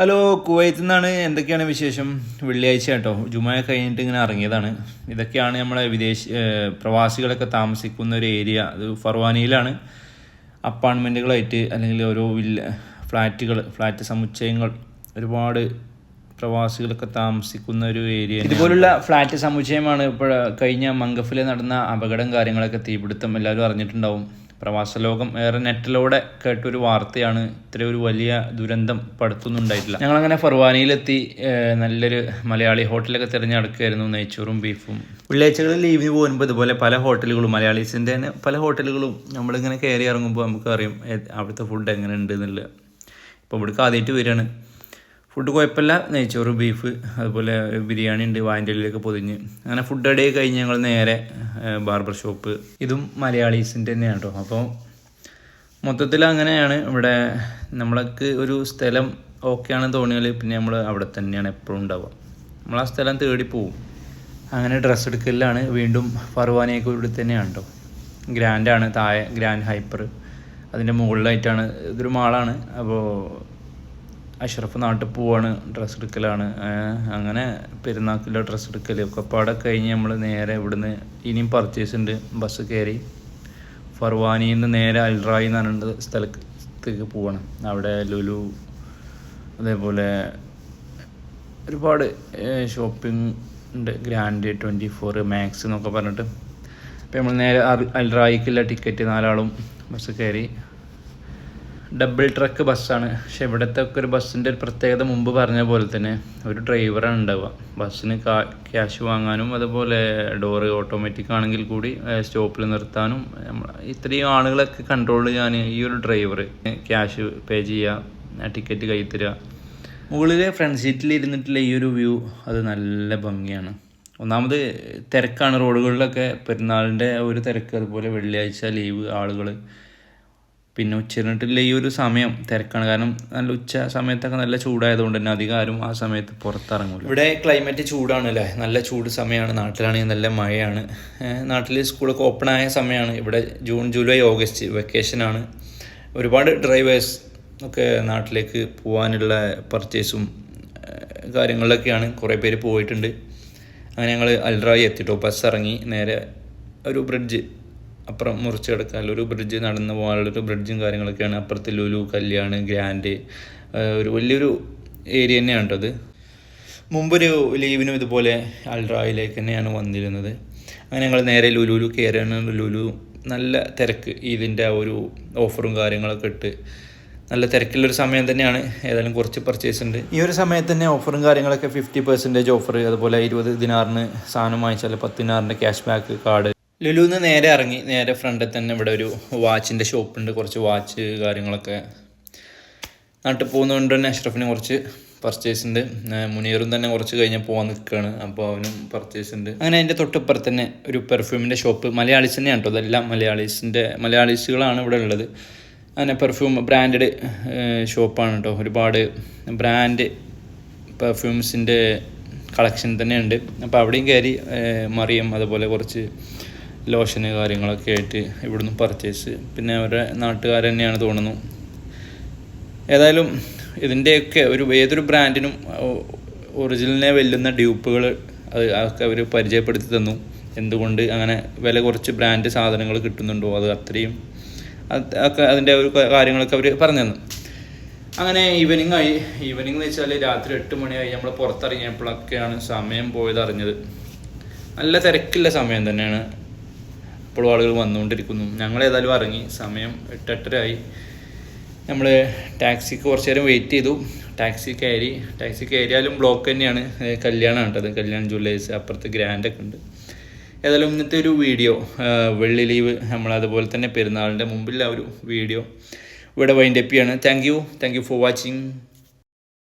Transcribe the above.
Hello കുവൈത്തിൽ നിന്നാണ് എന്തൊക്കെയാണ് വിശേഷം? വെള്ളിയാഴ്ച കേട്ടോ. ജുമായ കഴിഞ്ഞിട്ട് ഇങ്ങനെ ഇറങ്ങിയതാണ്. ഇതൊക്കെയാണ് നമ്മളെ വിദേശ പ്രവാസികളൊക്കെ താമസിക്കുന്ന ഒരു ഏരിയ. അത് ഫർവാനിയിലാണ്. അപ്പാർട്ട്മെന്റുകളായിട്ട് അല്ലെങ്കിൽ ഓരോ വില്ല ഫ്ലാറ്റുകൾ ഫ്ലാറ്റ് സമുച്ചയങ്ങൾ ഒരുപാട് പ്രവാസികളൊക്കെ താമസിക്കുന്ന ഒരു ഏരിയ ഇതുപോലുള്ള ഫ്ലാറ്റ് സമുച്ചയമാണ് ഇപ്പോൾ കഴിഞ്ഞ മംഗഫിൽ നടന്ന അപകടം കാര്യങ്ങളൊക്കെ തീപിടുത്തം എല്ലാവരും അറിഞ്ഞിട്ടുണ്ടാവും. പ്രവാസ ലോകം ഏറെ നെറ്റിലൂടെ കേട്ടൊരു വാർത്തയാണ് ഇത്ര ഒരു വലിയ ദുരന്തം പടുത്തൊന്നും ഉണ്ടായിട്ടില്ല ഞങ്ങളങ്ങനെ ഫർവാനിയിലെത്തി നല്ലൊരു മലയാളി ഹോട്ടലൊക്കെ തിരഞ്ഞെടുക്കുകയായിരുന്നു നെയ്ച്ചോറും ബീഫും. വെള്ളിയാഴ്ചകളിൽ ലീവിന് പോകുമ്പോൾ ഇതുപോലെ പല ഹോട്ടലുകളും മലയാളീസിന്റെ തന്നെ പല ഹോട്ടലുകളും നമ്മളിങ്ങനെ കയറി ഇറങ്ങുമ്പോൾ നമുക്ക് അറിയും അവിടുത്തെ ഫുഡ് എങ്ങനെ ഉണ്ട് എന്നുള്ളത് ഇപ്പോൾ ഇവിടേക്ക് ആദ്യമായിട്ട് വരികയാണ്. ഫുഡ് കുഴപ്പമില്ല. നെയ്ച്ചോറ് ബീഫ് അതുപോലെ ബിരിയാണി ഉണ്ട് വാന്റെ ഉള്ളിലൊക്കെ പൊതിഞ്ഞ്. അങ്ങനെ ഫുഡ് അടി കഴിഞ്ഞ് ഞങ്ങൾ നേരെ ബാർബർ ഷോപ്പ് ഇതും മലയാളീസിന്റെ തന്നെയാണ് കേട്ടോ അപ്പോൾ മൊത്തത്തിൽ അങ്ങനെയാണ്. ഇവിടെ നമ്മൾക്ക് ഒരു സ്ഥലം ഓക്കെ ആണെന്ന് തോന്നിയാൽ പിന്നെ നമ്മൾ അവിടെ തന്നെയാണ് എപ്പോഴും ഉണ്ടാവുക. നമ്മൾ ആ സ്ഥലം തേടി പോവും. അങ്ങനെ ഡ്രസ്സ് എടുക്കലിലാണ് വീണ്ടും ഫർവാനിയൊക്കെ ഇവിടെ തന്നെയാണ് കേട്ടോ ഗ്രാൻഡാണ് താഴെ ഗ്രാൻഡ് ഹൈപ്പർ അതിന്റെ മുകളിലായിട്ടാണ്. ഇതൊരു മാളാണ് അപ്പോൾ അഷ്റഫ് നാട്ടിൽ പോവാണ് ഡ്രസ്സ് എടുക്കലാണ്. അങ്ങനെ പെരുന്നാക്കിലെ ഡ്രസ്സ് എടുക്കൽ ഒക്കെ പാടെ കഴിഞ്ഞ് നമ്മൾ നേരെ ഇവിടുന്ന് ഇനിയും പർച്ചേസ് ഉണ്ട് ബസ് കയറി. ഫർവാനിയിൽ നിന്ന് നേരെ അൽറായി എന്ന് സ്ഥലത്തേക്ക് പോവാണ്. അവിടെ ലുലു അതേപോലെ ഒരുപാട് ഷോപ്പിംഗ് ഉണ്ട്. ഗ്രാൻഡ് ട്വന്റി ഫോർ മാക്സ് എന്നൊക്കെ പറഞ്ഞിട്ട്. അപ്പോൾ നമ്മൾ നേരെ അൽ- അൽറായിക്കുള്ള ടിക്കറ്റ് നാലാളും ബസ് കയറി. ഡബിൾ ട്രക്ക് ബസ്സാണ്. പക്ഷെ ഇവിടുത്തെ ഒക്കെ ഒരു ബസ്സിന്റെ ഒരു പ്രത്യേകത മുമ്പ് പറഞ്ഞ പോലെ തന്നെ ഒരു ഡ്രൈവറാണ് ഉണ്ടാവുക. ബസ്സിന് കാ ക്യാഷ് വാങ്ങാനും അതുപോലെ ഡോറ് ഓട്ടോമാറ്റിക് ആണെങ്കിൽ കൂടി സ്റ്റോപ്പിൽ നിർത്താനും ഇത്രയും ആളുകളൊക്കെ കൺട്രോൾ ചെയ്യാൻ ഈ ഒരു ഡ്രൈവർ ക്യാഷ് പേ ചെയ്യുക ടിക്കറ്റ് കൈ തരിക. മുകളിലെ ഫ്രണ്ട് സീറ്റിൽ ഇരുന്നിട്ടുള്ള ഈ ഒരു വ്യൂ അത് നല്ല ഭംഗിയാണ്. ഒന്നാമത് തിരക്കാണ്. റോഡുകളിലൊക്കെ പെരുന്നാളിന്റെ ഒരു തിരക്ക് അതുപോലെ വെള്ളിയാഴ്ച ലീവ് ആളുകൾ പിന്നെ ഉച്ചരിട്ടുള്ള ഈ ഒരു സമയം തിരക്കാണ്. കാരണം നല്ല ഉച്ച സമയത്തൊക്കെ നല്ല ചൂടായതുകൊണ്ട് തന്നെ അധികം ആരും ആ സമയത്ത് പുറത്തിറങ്ങില്ല ഇവിടെ ക്ലൈമറ്റ് ചൂടാണ് അല്ലേ നല്ല ചൂട് സമയമാണ്. നാട്ടിലാണെങ്കിൽ നല്ല മഴയാണ്. നാട്ടിൽ സ്കൂളൊക്കെ ഓപ്പൺ ആയ സമയമാണ്. ഇവിടെ ജൂൺ ജൂലൈ ഓഗസ്റ്റ് വെക്കേഷനാണ് ഒരുപാട് ഡ്രൈവേഴ്സ് ഒക്കെ നാട്ടിലേക്ക് പോകാനുള്ള പർച്ചേസും കാര്യങ്ങളിലൊക്കെയാണ്. കുറേ പേര് പോയിട്ടുണ്ട്. അങ്ങനെ ഞങ്ങൾ അൽറായി എത്തിട്ടോ. ബസ് ഇറങ്ങി നേരെ ഒരു ബ്രിഡ്ജ് അപ്പുറം മുറിച്ച് കിടക്കാൻ ഒരു ബ്രിഡ്ജ് നടന്നു പോകാനുള്ളൊരു ബ്രിഡ്ജും കാര്യങ്ങളൊക്കെയാണ്. അപ്പുറത്ത് ലുലു കല്യാൺ ഗ്രാൻഡ് ഒരു വലിയൊരു ഏരിയ തന്നെയാണ് കേട്ടത് മുമ്പൊരു ലീവിനും ഇതുപോലെ അൾട്രായിലേക്ക് തന്നെയാണ് വന്നിരുന്നത്. അങ്ങനെ ഞങ്ങൾ നേരെ ലുലുലു കയറിയാണ് ലുലു നല്ല തിരക്ക്. ഇതിന്റെ ആ ഒരു ഓഫറും കാര്യങ്ങളൊക്കെ ഇട്ട് നല്ല തിരക്കുള്ളൊരു സമയം തന്നെയാണ്. ഏതായാലും കുറച്ച് പർച്ചേസ് ഉണ്ട്. ഈ ഒരു സമയത്ത് തന്നെ ഓഫറും കാര്യങ്ങളൊക്കെ ഫിഫ്റ്റി പെർസെന്റേജ് ഓഫർ അതുപോലെ ഇരുപത് ദിനാറിന് സാധനം വാങ്ങിച്ചാൽ പത്ത് ദിനാറിന്റെ ക്യാഷ് ബാക്ക് കാർഡ് ലുലുന്ന് നേരെ ഇറങ്ങി. നേരെ ഫ്രണ്ടിൽ തന്നെ ഇവിടെ ഒരു വാച്ചിന്റെ ഷോപ്പുണ്ട് കുറച്ച് വാച്ച് കാര്യങ്ങളൊക്കെ നാട്ടിൽ പോകുന്നതുകൊണ്ട് തന്നെ അഷ്റഫിന് കുറച്ച് പർച്ചേസ് ഉണ്ട്. മുനീറും തന്നെ കുറച്ച് കഴിഞ്ഞ് പോകാൻ നിൽക്കുകയാണ് അപ്പോൾ അവനും പർച്ചേസ് ഉണ്ട്. അങ്ങനെ അതിന്റെ തൊട്ടപ്പുറത്ത് തന്നെ ഒരു പെർഫ്യൂമിന്റെ ഷോപ്പ് മലയാളീസ് തന്നെയാണ് കേട്ടോ അതെല്ലാം മലയാളീസിന്റെ മലയാളീസുകളാണ് ഇവിടെ ഉള്ളത്. അങ്ങനെ പെർഫ്യൂം ബ്രാൻഡഡ് ഷോപ്പാണ് കേട്ടോ ഒരുപാട് ബ്രാൻഡ് പെർഫ്യൂംസിന്റെ കളക്ഷൻ തന്നെയുണ്ട്. അപ്പോൾ അവിടെയും കയറി മറിയം അതുപോലെ കുറച്ച് ലോഷന് കാര്യങ്ങളൊക്കെ ആയിട്ട് ഇവിടുന്ന് പർച്ചേസ് പിന്നെ അവരുടെ നാട്ടുകാർ തന്നെയാണ് തോന്നുന്നു. ഏതായാലും ഇതിന്റെയൊക്കെ ഒരു ഏതൊരു ബ്രാൻഡിനും ഒറിജിനലിനെ വെല്ലുന്ന ഡ്യൂപ്പുകൾ അത് അതൊക്കെ അവർ പരിചയപ്പെടുത്തി തന്നു. എന്തുകൊണ്ട് അങ്ങനെ വില കുറച്ച് ബ്രാൻഡ് സാധനങ്ങൾ കിട്ടുന്നുണ്ടോ അത് അത്രയും അതൊക്കെ അതിന്റെ ഒരു കാര്യങ്ങളൊക്കെ അവർ പറഞ്ഞു തന്നു. അങ്ങനെ ഈവനിങ് ആയി. ഈവനിങ് എന്ന് വെച്ചാൽ രാത്രി എട്ട് മണിയായി. നമ്മൾ പുറത്തിറങ്ങിയപ്പോഴൊക്കെയാണ് സമയം പോയത് അറിഞ്ഞത് നല്ല തിരക്കില്ല സമയം തന്നെയാണ്. ഇപ്പോഴും ആളുകൾ വന്നുകൊണ്ടിരിക്കുന്നു. ഞങ്ങൾ ഏതായാലും ഇറങ്ങി. സമയം എട്ടെട്ടരായി നമ്മൾ ടാക്സിക്ക് കുറച്ച് നേരം വെയിറ്റ് ചെയ്തു. ടാക്സി കയറി. ടാക്സി കയറിയാലും ബ്ലോക്ക് തന്നെയാണ്. കല്യാണം കേട്ടത് കല്യാൺ ജ്വല്ലേഴ്സ് അപ്പുറത്ത് ഗ്രാൻഡൊക്കെ ഉണ്ട്. ഏതായാലും ഇന്നത്തെ ഒരു വീഡിയോ വെള്ളി ലീവ് നമ്മൾ അതുപോലെ തന്നെ പെരുന്നാളിന്റെ മുമ്പിലുള്ള ഒരു വീഡിയോ ഇവിടെ വൈൻഡപ്പിയാണ് thank you thank you for watching